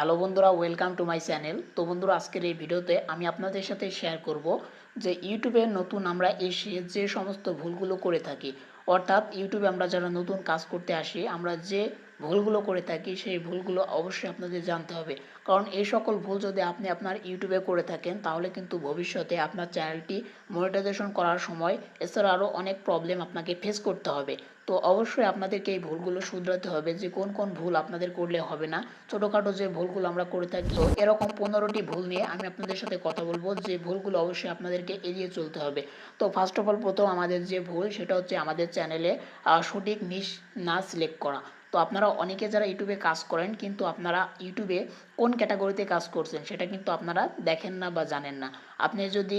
Hello বন্ধুরা welcome to my channel তো বন্ধুরা, আজকের এই ভিডিওতে আমি আপনাদের সাথে শেয়ার করব যে ইউটিউবে নতুন আমরা এসে যে সমস্ত ভুলগুলো করে থাকি, অর্থাৎ ইউটিউবে আমরা যারা নতুন কাজ করতে আসি, আমরা যে ভুলগুলো করে থাকি, সেই ভুলগুলো অবশ্যই আপনাদের জানতে হবে। কারণ এই সকল ভুল যদি আপনি আপনার ইউটিউবে করে থাকেন, তাহলে কিন্তু ভবিষ্যতে আপনার চ্যানেলটি মনিটাইজেশন করার সময় এছাড়া আরও অনেক প্রবলেম আপনাকে ফেস করতে হবে। তো অবশ্যই আপনাদেরকে এই ভুলগুলো শুধরাতে হবে যে, কোন কোন ভুল আপনাদের করলে হবে না। ছোটোখাটো যে ভুলগুলো আমরা করে থাকি, তো এরকম পনেরোটি ভুল নিয়ে আমি আপনাদের সাথে কথা বলব, যে ভুলগুলো অবশ্যই আপনাদেরকে এড়িয়ে চলতে হবে। তো ফার্স্ট অফ অল প্রথম আমাদের যে ভুল, সেটা হচ্ছে আমাদের চ্যানেলে সঠিক নিশ না সিলেক্ট করা। তো আপনারা অনেকে যারা ইউটিউবে কাজ করেন, কিন্তু আপনারা ইউটিউবে কোন ক্যাটাগরিতে কাজ করছেন সেটা কিন্তু আপনারা দেখেন না বা জানেন না। আপনি যদি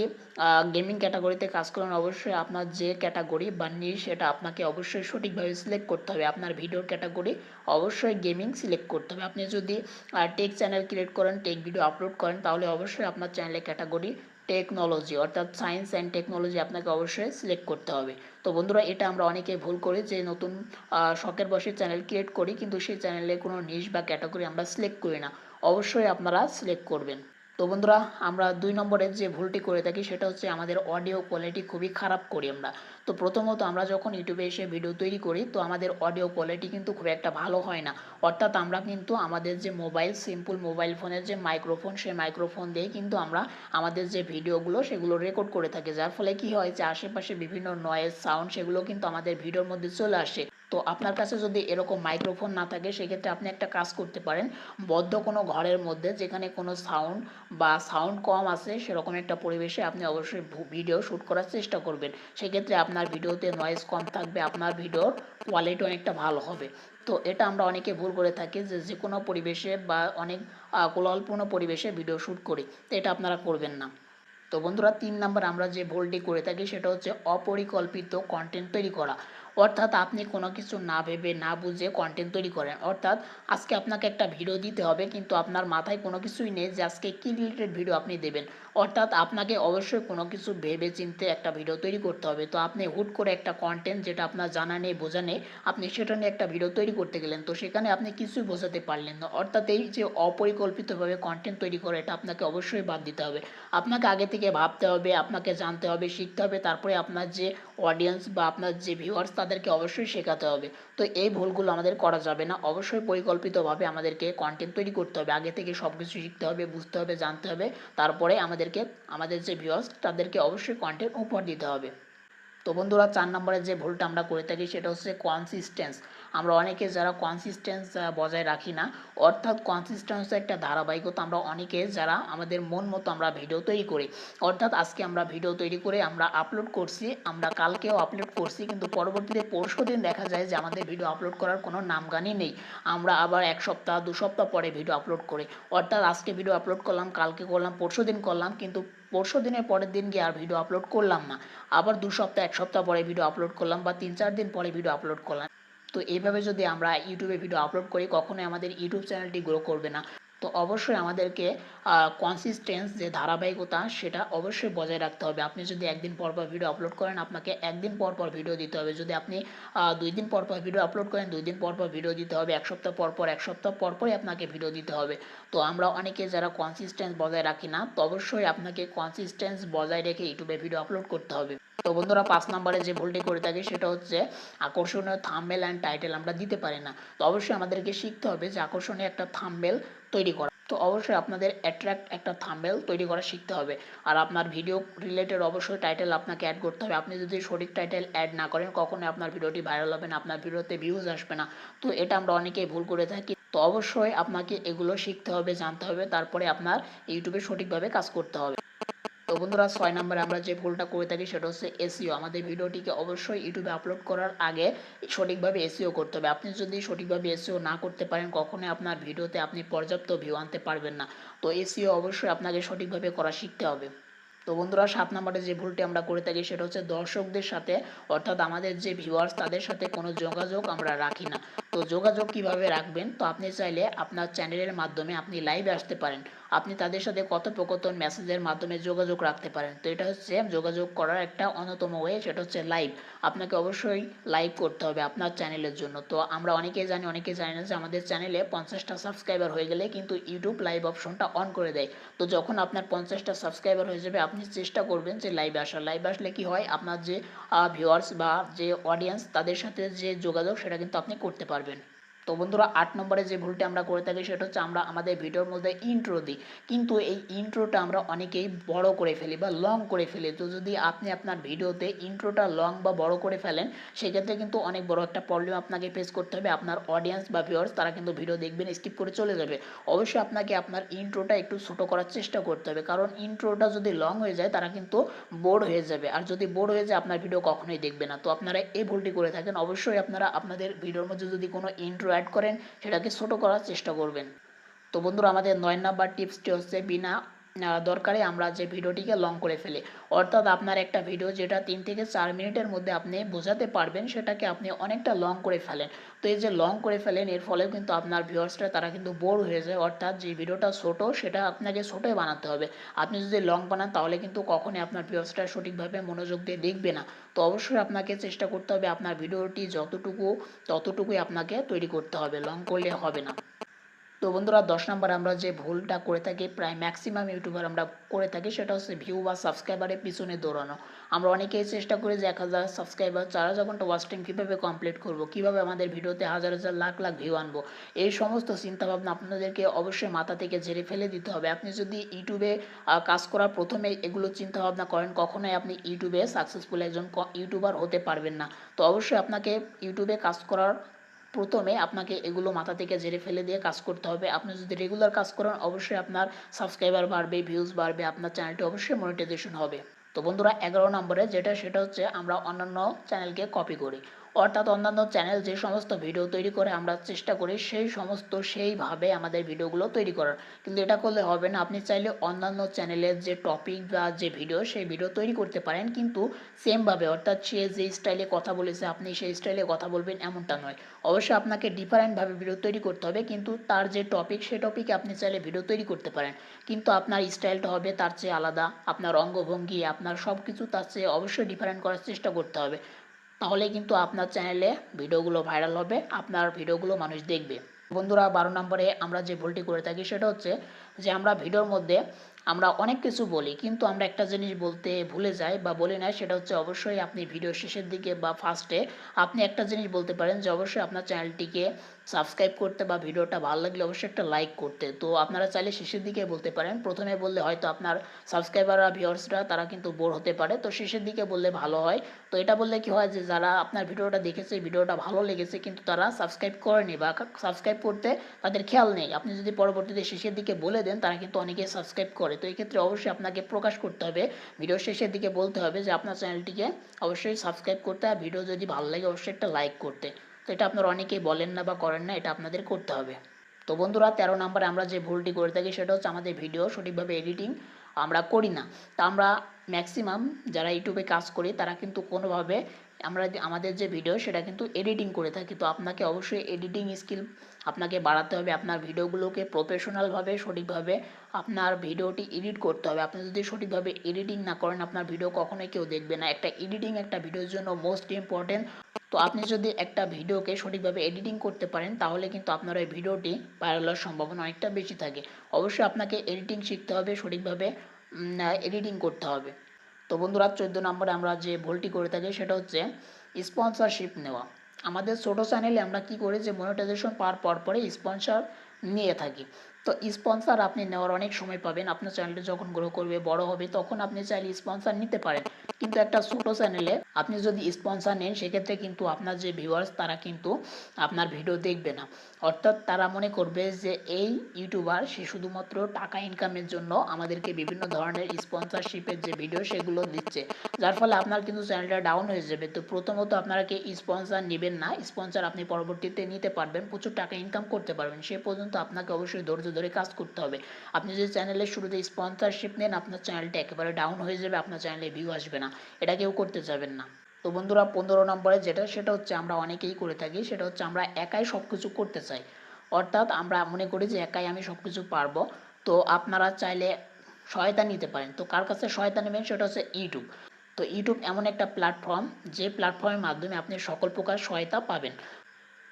গেমিং ক্যাটাগরিতে কাজ করেন, অবশ্যই আপনার যে ক্যাটাগরি বা নিশ সেটা আপনাকে অবশ্যই সঠিকভাবে সিলেক্ট করতে হবে। আপনার ভিডিওর ক্যাটাগরি অবশ্যই গেমিং সিলেক্ট করতে হবে। আপনি যদি টেক চ্যানেল ক্রিয়েট করেন টেক ভিডিও আপলোড করেন, তাহলে অবশ্যই আপনার চ্যানেলের ক্যাটাগরি টেকনোলজি অর্থাৎ সায়েন্স অ্যান্ড টেকনোলজি আপনাকে অবশ্যই সিলেক্ট করতে হবে। তো বন্ধুরা, এটা আমরা অনেকে ভুল করি যে নতুন শখের বসে চ্যানেল ক্রিয়েট করি, কিন্তু সেই চ্যানেলে কোনো নিশ বা ক্যাটাগরি আমরা সিলেক্ট করি না। অবশ্যই আপনারা সিলেক্ট করবেন। তো বন্ধুরা, আমরা দুই নম্বরে যে ভুলটি করে থাকি সেটা হচ্ছে আমাদের অডিও কোয়ালিটি খুবই খারাপ করি আমরা। তো প্রথমত আমরা যখন ইউটিউবে এসে ভিডিও তৈরি করি, তো আমাদের অডিও কোয়ালিটি কিন্তু খুব একটা ভালো হয় না। অর্থাৎ আমরা কিন্তু আমাদের যে মোবাইল সিম্পল মোবাইল ফোনের যে মাইক্রোফোন সেই মাইক্রোফোন দিয়ে কিন্তু আমরা আমাদের যে ভিডিওগুলো সেগুলো রেকর্ড করে থাকি। যার ফলে কি হয় যে আশেপাশে বিভিন্ন নয়েজ সাউন্ড সেগুলো কিন্তু আমাদের ভিডিওর মধ্যে চলে আসে। তো আপনার কাছে যদি এরকম মাইক্রোফোন না থাকে, সেক্ষেত্রে আপনি একটা কাজ করতে পারেন। বদ্ধ কোনো ঘরের মধ্যে যেখানে কোনো সাউন্ড বা সাউন্ড কম আছে, সেরকম একটা পরিবেশে আপনি অবশ্যই ভিডিও শ্যুট করার চেষ্টা করবেন। সেক্ষেত্রে আপনার ভিডিওতে নয়েজ কম থাকবে, আপনার ভিডিওর কোয়ালিটি অনেকটা ভালো হবে। তো এটা আমরা অনেকে ভুল করে থাকি যে যে কোনো পরিবেশে বা অনেক কোলাহলপূর্ণ পরিবেশে ভিডিও শ্যুট করি। তো এটা আপনারা করবেন না। তো বন্ধুরা, তিন নাম্বার আমরা যে ভুলটি করে থাকি, সেটা হচ্ছে অপরিকল্পিত কন্টেন্ট তৈরি করা। অর্থাৎ আপনি কোনো কিছু না ভেবে, না বুঝে কন্টেন্ট তৈরি করেন। অর্থাৎ আজকে আপনাকে একটা ভিডিও দিতে হবে, কিন্তু আপনার মাথায় কোনো কিছুই নেই যে আজকে কী রিলেটেড ভিডিও আপনি দেবেন। অর্থাৎ আপনাকে অবশ্যই কোনো কিছু ভেবে চিনতে একটা ভিডিও তৈরি করতে হবে। তো আপনি হুট করে একটা কন্টেন্ট যেটা আপনার জানা নেই, বোঝা নেই, আপনি সেটা নিয়ে একটা ভিডিও তৈরি করতে গেলেন, তো সেখানে আপনি কিছুই বোঝাতে পারলেন না। অর্থাৎ এই যে অপরিকল্পিতভাবে কন্টেন্ট তৈরি করে, এটা আপনাকে অবশ্যই বাদ দিতে হবে। আপনাকে আগে থেকে ভাবতে হবে, আপনাকে জানতে হবে, শিখতে হবে, তারপরে আপনার যে অডিয়েন্স বা আপনার যে ভিউয়ার্স তাদেরকে অবশ্যই শেখাতে হবে। তো এই ভুলগুলো আমাদের করা যাবে না। অবশ্যই পরিকল্পিতভাবে আমাদেরকে কন্টেন্ট তৈরি করতে হবে। আগে থেকে সব কিছু শিখতে হবে, বুঝতে হবে, জানতে হবে। তারপরে আমাদেরকে, আমাদের যে ভিউয়ার্স তাদেরকে অবশ্যই কন্টেন্ট উপহার দিতে হবে। তো বন্ধুরা, চার নম্বরের যে ভুলটা আমরা করে থাকি, সেটা হচ্ছে কনসিস্টেন্স আমরা অনেকে যারা কনসিস্টেন্স বজায় রাখি না, অর্থাৎ কনসিস্টেন্স একটা ধারাবাহিকতা, আমরা অনেকে যারা আমাদের মন মতো আমরা ভিডিও তৈরি করি। অর্থাৎ আজকে আমরা ভিডিও তৈরি করে আমরা আপলোড করছি, আমরা কালকেও আপলোড করছি, কিন্তু পরবর্তীতে পরশু দিন দেখা যায় যে আমাদের ভিডিও আপলোড করার কোনো নামগানই নেই। আমরা আবার এক সপ্তাহ, দু সপ্তাহ পরে ভিডিও আপলোড করি। অর্থাৎ আজকে ভিডিও আপলোড করলাম, কালকে করলাম, পরশু দিন করলাম, কিন্তু পরশু দিনের পরের দিন গিয়ে আর ভিডিও আপলোড করলাম না। আবার দু সপ্তাহ, এক সপ্তাহ পরে ভিডিও আপলোড করলাম বা তিন চার দিন পরে ভিডিও আপলোড করলাম। তো এইভাবে যদি আমরা ইউটিউবে ভিডিও আপলোড করি, কখনোই আমাদের ইউটিউব চ্যানেলটি গ্রো করবে না। তো অবশ্যই আমাদেরকে কনসিস্টেন্স যে ধারাবাহিকতা, সেটা অবশ্যই বজায় রাখতে হবে। আপনি যদি একদিন পর পর ভিডিও আপলোড করেন, আপনাকে একদিন পর পর ভিডিও দিতে হবে। যদি আপনি দুই দিন পর পর ভিডিও আপলোড করেন, দুই দিন পর পর ভিডিও দিতে হবে। এক সপ্তাহ পর পর, এক সপ্তাহ পর পরই আপনাকে ভিডিও দিতে হবে। তো আমরা অনেকে যারা কনসিস্টেন্স বজায় রাখি না, তো অবশ্যই আপনাকে কনসিস্টেন্স বজায় রেখে ইউটিউবে ভিডিও আপলোড করতে হবে। তো বন্ধুরা পাঁচ নম্বরে যে ভুলটি করে থাকি সেটা হচ্ছে আকর্ষণীয় থাম্বেল অ্যান্ড টাইটেল আমরা দিতে পারি না। তো অবশ্যই আমাদেরকে শিখতে হবে যে আকর্ষণীয় একটা থাম্বেল তৈরি করা। তো অবশ্যই আপনাদের অ্যাট্রাক্ট একটা থাম্বেল তৈরি করা শিখতে হবে। আর আপনার ভিডিও রিলেটেড অবশ্যই টাইটেল আপনাকে অ্যাড করতে হবে। আপনি যদি সঠিক টাইটেল অ্যাড না করেন, কখনোই আপনার ভিডিওটি ভাইরাল হবে না, আপনার ভিডিওতে ভিউজ আসবে না। তো এটা আমরা অনেকেই ভুল করে থাকি। তো অবশ্যই আপনাকে এগুলো শিখতে হবে, জানতে হবে, তারপরে আপনার ইউটিউবে সঠিকভাবে কাজ করতে হবে। তো বন্ধুরা ছয় নম্বরে আমরা যে ভুলটা করে থাকি সেটা হচ্ছে এসিও আমাদের ভিডিওটিকে অবশ্যই ইউটিউবে আপলোড করার আগে সঠিকভাবে এসিও করতে হবে। আপনি যদি সঠিকভাবে এসিও না করতে পারেন, কখনোই আপনার ভিডিওতে আপনি পর্যাপ্ত ভিউ আনতে পারবেন না। তো এসিও অবশ্যই আপনাকে সঠিকভাবে করা শিখতে হবে। তো বন্ধুরা, সাত নম্বরে যে ভুলটি আমরা করে থাকি সেটা হচ্ছে দর্শকদের সাথে, অর্থাৎ আমাদের যে ভিউয়ার্স তাদের সাথে কোনো যোগাযোগ আমরা রাখি না। তো যোগাযোগ কীভাবে রাখবেন? তো আপনি চাইলে আপনার চ্যানেলের মাধ্যমে আপনি লাইভে আসতে পারেন। আপনি তাদের সাথে কথোপকথন মেসেজের মাধ্যমে যোগাযোগ রাখতে পারেন। তো এটা হচ্ছে যোগাযোগ করার একটা অন্যতম ওয়ে সেটা হচ্ছে লাইভ আপনাকে অবশ্যই লাইভ করতে হবে আপনার চ্যানেলের জন্য। তো আমরা অনেকেই জানি অনেকেই জানি না যে আমাদের চ্যানেলে পঞ্চাশটা সাবস্ক্রাইবার হয়ে গেলে কিন্তু ইউটিউব লাইভ অপশনটা অন করে দেয়। তো যখন আপনার পঞ্চাশটা সাবস্ক্রাইবার হয়ে যাবে, আপনি চেষ্টা করবেন যে লাইভে আসার লাইভে আসলে কি হয়? আপনার যে ভিউয়ার্স বা যে অডিয়েন্স তাদের সাথে যে যোগাযোগ, সেটা কিন্তু আপনি করতে পারবেন তো বন্ধুরা আট নম্বরে যে ভুলটি আমরা করে থাকি সেটা হচ্ছে আমরা আমাদের ভিডিওর মধ্যে ইন্ট্রো দিই। কিন্তু এই ইন্ট্রোটা আমরা অনেকেই বড় করে ফেলি বা লং করে ফেলি। তো যদি আপনি আপনার ভিডিওতে ইন্ট্রোটা লং বা বড় করে ফেলেন, সেক্ষেত্রে কিন্তু অনেক বড় একটা প্রবলেম আপনাকে ফেস করতে হবে। আপনার অডিয়েন্স বা ভিউয়ার্স তারা কিন্তু ভিডিও দেখবেন স্কিপ করে চলে যাবে। অবশ্যই আপনাকে আপনার ইন্ট্রোটা একটু ছোটো করার চেষ্টা করতে হবে। কারণ ইন্ট্রোটা যদি লং হয়ে যায়, তারা কিন্তু বোর হয়ে যাবে। আর যদি বোর হয়ে যায়, আপনার ভিডিও কখনোই দেখবে না। তো আপনারা এই ভুলটি করে থাকেন। অবশ্যই আপনারা আপনাদের ভিডিওর মধ্যে যদি কোনো ইন্ট্রো অ্যাড করেন, সেটাকে ছোট করার চেষ্টা করবেন। তো বন্ধুরা, আমাদের নয় নাম্বার টিপসটি হচ্ছে, বিনা দরকারে আমরা যে ভিডিওটিকে লং করে ফেলি। অর্থাৎ আপনার একটা ভিডিও যেটা তিন থেকে চার মিনিটের মধ্যে আপনি বোঝাতে পারবেন, সেটাকে আপনি অনেকটা লং করে ফেলেন। তো এই যে লং করে ফেলেন, এর ফলে কিন্তু আপনার ভিউয়ার্সরা তারা কিন্তু বোর হয়ে যায়। অর্থাৎ যে ভিডিওটা ছোটো, সেটা আপনাকে ছোটোই বানাতে হবে। আপনি যদি লং বানান, তাহলে কিন্তু কখনই আপনার ভিউয়ার্সটা সঠিকভাবে মনোযোগ দিয়ে দেখবে না। তো অবশ্যই আপনাকে চেষ্টা করতে হবে, আপনার ভিডিওটি যতটুকু, ততটুকুই আপনাকে তৈরি করতে হবে। লং করলে হবে না। তো বন্ধুরা দশ নম্বর আমরা যে ভুলটা করে থাকি, প্রায় ম্যাক্সিমাম ইউটিউবার আমরা করে থাকি, সেটা হচ্ছে ভিউ বা সাবস্ক্রাইবারের পিছনে দৌড়ানো। আমরা অনেকেই চেষ্টা করি যে এক হাজার সাবস্ক্রাইবার চার হাজার ঘণ্টা ওয়াচ টাইম কীভাবে কমপ্লিট করব, কীভাবে আমাদের ভিডিওতে হাজার হাজার লাখ লাখ ভিউ আনব, এই সমস্ত চিন্তাভাবনা আপনাদেরকে অবশ্যই মাথা থেকে ঝেড়ে ফেলে দিতে হবে। আপনি যদি ইউটিউবে কাজ করার প্রথমে এগুলো চিন্তাভাবনা করেন, কখনোই আপনি ইউটিউবে সাকসেসফুল একজন ইউটিউবার হতে পারবেন না। তো অবশ্যই আপনাকে ইউটিউবে কাজ করার প্রথমে আপনাকে এগুলো মাথা থেকে ঝেড়ে ফেলে দিয়ে কাজ করতে হবে। আপনি যদি রেগুলার কাজ করেন, অবশ্যই আপনার সাবস্ক্রাইবার বাড়বে ভিউজ বাড়বে, আপনার চ্যানেলটি অবশ্যই মনিটাইজেশন হবে। তো বন্ধুরা, এগারো নম্বরে যেটা, সেটা হচ্ছে আমরা অন্যান্য চ্যানেলকে কপি করি। অর্থাৎ অন্যান্য চ্যানেল যে সমস্ত ভিডিও তৈরি করে আমরা চেষ্টা করি, সেই সমস্ত, সেইভাবে আমাদের ভিডিওগুলো তৈরি করার। কিন্তু এটা করলে হবে না। আপনি চাইলে অন্যান্য চ্যানেলের যে টপিক বা যে ভিডিও সেই ভিডিও তৈরি করতে পারেন, কিন্তু সেমভাবে অর্থাৎ সে যে স্টাইলে কথা বলেছে, আপনি সেই স্টাইলে কথা বলবেন এমনটা নয়। অবশ্যই আপনাকে ডিফারেন্টভাবে ভিডিও তৈরি করতে হবে, কিন্তু তার যে টপিক সে টপিকে আপনি চাইলে ভিডিও তৈরি করতে পারেন। কিন্তু আপনার স্টাইলটা হবে তার চেয়ে আলাদা। আপনার অঙ্গভঙ্গি, আপনার সব কিছু তার চেয়ে অবশ্যই ডিফারেন্ট করার চেষ্টা করতে হবে। তাহলে কিন্তু আপনার চ্যানেলে ভিডিওগুলো ভাইরাল হবে, আপনার ভিডিওগুলো মানুষ দেখবে। বন্ধুরা, বারো নম্বরে আমরা যে ভুলটি করে থাকি সেটা হচ্ছে যে আমরা ভিডিওর মধ্যে আমরা অনেক কিছু বলি, কিন্তু আমরা একটা জিনিস বলতে ভুলে যাই বা বলি না, সেটা হচ্ছে অবশ্যই আপনি ভিডিও শেষের দিকে বা ফার্স্টে আপনি একটা জিনিস বলতে পারেন যে অবশ্যই আপনার চ্যানেলটিকে সাবস্ক্রাইব করতে বা ভিডিওটা ভালো লাগলে অবশ্যই একটা লাইক করতে। তো আপনারা চাইলে শেষের দিকে বলতে পারেন, প্রথমে বললে হয়তো আপনার সাবস্ক্রাইবাররা ভিউয়ার্সরা তারা কিন্তু বোর হতে পারে, তো শেষের দিকে বললে ভালো হয়। তো এটা বললে কি হয় যে যারা আপনার ভিডিওটা দেখেছে ভিডিওটা ভালো লেগেছে, কিন্তু তারা সাবস্ক্রাইব করেনি বা সাবস্ক্রাইব করতে তাদের খেয়াল নেই। আপনি যদি পরবর্তীতে শেষের দিকে বলে দেন, তারা কিন্তু অনেকে সাবস্ক্রাইব করে তো এই ক্ষেত্রে অবশ্যই আপনাকে প্রকাশ করতে হবে। ভিডিও শেষের দিকে বলতে হবে যে আপনার চ্যানেলটিকে অবশ্যই সাবস্ক্রাইব করতে আর ভিডিও যদি ভালো লাগে অবশ্যই একটা লাইক করতে। তো এটা আপনারা অনেকেই বলেন না বা করেন না, এটা আপনাদের করতে হবে। তো বন্ধুরা, তেরো নম্বরে আমরা যে ভুলটি করে থাকি সেটা হচ্ছে আমাদের ভিডিও সঠিকভাবে এডিটিং আমরা করি না। তা আমরা ম্যাক্সিমাম যারা ইউটিউবে কাজ করি তারা কিন্তু কোনোভাবে আমরা আমাদের যে ভিডিও সেটা কিন্তু এডিটিং করে থাকি। তো আপনাকে অবশ্যই এডিটিং স্কিল আপনাকে বাড়াতে হবে, আপনার ভিডিওগুলোকে প্রফেশনালভাবে সঠিকভাবে আপনার ভিডিওটি এডিট করতে হবে। আপনি যদি সঠিকভাবে এডিটিং না করেন, আপনার ভিডিও কখনোই কেউ দেখবে না। একটা এডিটিং একটা ভিডিওর জন্য মোস্ট ইম্পর্টেন্ট তো আপনি যদি একটা ভিডিওকে সঠিকভাবে এডিটিং করতে পারেন, তাহলে কিন্তু আপনার ওই ভিডিওটি ভাইরাল হওয়ার সম্ভাবনা অনেকটা বেশি থাকে। অবশ্যই আপনাকে এডিটিং শিখতে হবে, সঠিকভাবে এডিটিং করতে হবে। তো বন্ধুরা, চোদ্দ নম্বরে আমরা যে ভুলটি করে থাকি, সেটা হচ্ছে স্পন্সরশিপ নেওয়া। আমাদের ছোটো চ্যানেলে আমরা কি করি যে মনিটাইজেশন পাওয়ার পর পরে স্পন্সর নিয়ে থাকি। তো স্পন্সর আপনি নেওয়ার অনেক সময় পাবেন। আপনার চ্যানেলটা যখন গ্রো করবে, বড় হবে, তখন আপনি চাইলে স্পন্সর নিতে পারেন। কিন্তু একটা ছোটো চ্যানেলে আপনি যদি স্পন্সর নেন, সেক্ষেত্রে কিন্তু আপনার যে ভিউয়ার্স তারা কিন্তু আপনার ভিডিও দেখবে না। অর্থাৎ তারা মনে করবে যে, এই ইউটিউবার সে শুধুমাত্র টাকা ইনকামের জন্য আমাদেরকে বিভিন্ন ধরনের স্পন্সরশিপের যে ভিডিও সেগুলো দিচ্ছে। যার ফলে আপনার কিন্তু চ্যানেলটা ডাউন হয়ে যাবে। তো প্রথমত আপনারা কি স্পন্সর নেবেন না স্পন্সর আপনি পরবর্তীতে নিতে পারবেন, প্রচুর টাকা ইনকাম করতে পারবেন। সে পর্যন্ত আপনাকে অবশ্যই ধৈর্য ধরে কাজ করতে হবে। আপনি যদি চ্যানেলের শুরুতে স্পন্সরশিপ নেন, আপনার চ্যানেলটা একেবারে ডাউন হয়ে যাবে, আপনার চ্যানেলে ভিউ আসবে না। এটা কেউ করতে যাবেন না। তো বন্ধুরা, পনেরো নম্বরে যেটা, সেটা হচ্ছে আমরা অনেকেই করে থাকি, সেটা হচ্ছে আমরা একাই সব কিছু করতে চাই। অর্থাৎ আমরা মনে করি যে একাই আমি সব কিছু পারব। তো আপনারা চাইলে সহায়তা নিতে পারেন। তো কার কাছে সহায়তা নেবেন, সেটা হচ্ছে ইউটিউব তো ইউটিউব এমন একটা প্ল্যাটফর্ম যে প্ল্যাটফর্মের মাধ্যমে আপনি সকল প্রকার সহায়তা পাবেন।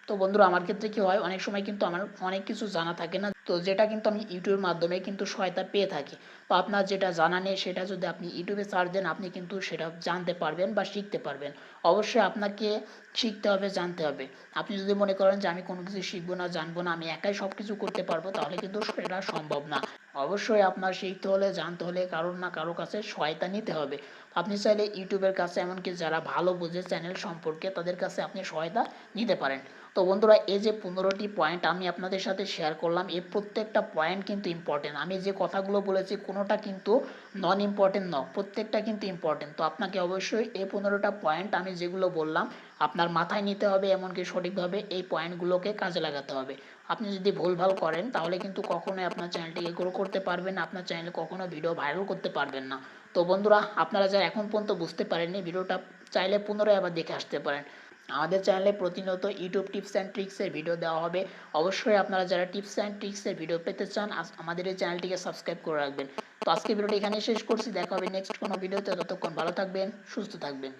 তো বন্ধুরা, আমার ক্ষেত্রে কি হয়, অনেক সময় কিন্তু আমার অনেক কিছু জানা থাকে না। তো যেটা কিন্তু আমি ইউটিউবের মাধ্যমে কিন্তু সহায়তা পেয়ে থাকি। তো আপনার যেটা জানা নেই, সেটা যদি আপনি ইউটিউবে সার্চ দেন, আপনি কিন্তু সেটা জানতে পারবেন বা শিখতে পারবেন। অবশ্যই আপনাকে শিখতে হবে, জানতে হবে। আপনি যদি মনে করেন যে আমি কোনো কিছু শিখব না, জানব না, আমি একাই সব কিছু করতে পারব, তাহলে কিন্তু সেটা সম্ভব না। অবশ্যই আপনার শিখতে হলে, জানতে হলে কারোর না কারোর কাছে সহায়তা নিতে হবে। আপনি চাইলে ইউটিউবের কাছে, এমনকি যারা ভালো বোঝে চ্যানেল সম্পর্কে, তাদের কাছে আপনি সহায়তা নিতে পারেন। তো বন্ধুরা, এই যে পনেরোটি পয়েন্ট আমি আপনাদের সাথে শেয়ার করলাম, এই প্রত্যেকটা পয়েন্ট কিন্তু ইম্পর্টেন্ট আমি যে কথাগুলো বলেছি, কোনোটা কিন্তু নন ইম্পর্টেন্ট ন প্রত্যেকটা কিন্তু ইম্পর্টেন্ট তো আপনাকে অবশ্যই এই পনেরোটা পয়েন্ট আমি যেগুলো বললাম, আপনার মাথায় নিতে হবে, এমনকি সঠিকভাবে এই পয়েন্টগুলোকে কাজে লাগাতে হবে। আপনি যদি ভুলভাল করেন, তাহলে কিন্তু কখনোই আপনার চ্যানেলটিকে গ্রো করতে পারবেন আপনার চ্যানেলে কখনো ভিডিও ভাইরাল করতে পারবেন না। তো বন্ধুরা, আপনারা যারা এখন পর্যন্ত বুঝতে পারেননি, ভিডিওটা চাইলে পুনরায় আবার দেখে আসতে পারেন। আমাদের চ্যানেলে প্রতিনিয়ত ইউটিউব টিপস অ্যান্ড ট্রিক্সের ভিডিও দেওয়া হবে। অবশ্যই আপনারা যারা টিপস অ্যান্ড ট্রিক্সের ভিডিও পেতে চান আমাদের এই চ্যানেলটিকে সাবস্ক্রাইব করে রাখবেন। তো আজকে ভিডিওটি এখানে শেষ করছি। দেখা হবে নেক্সট কোনো ভিডিওতে। ততক্ষণ ভালো থাকবেন, সুস্থ থাকবেন।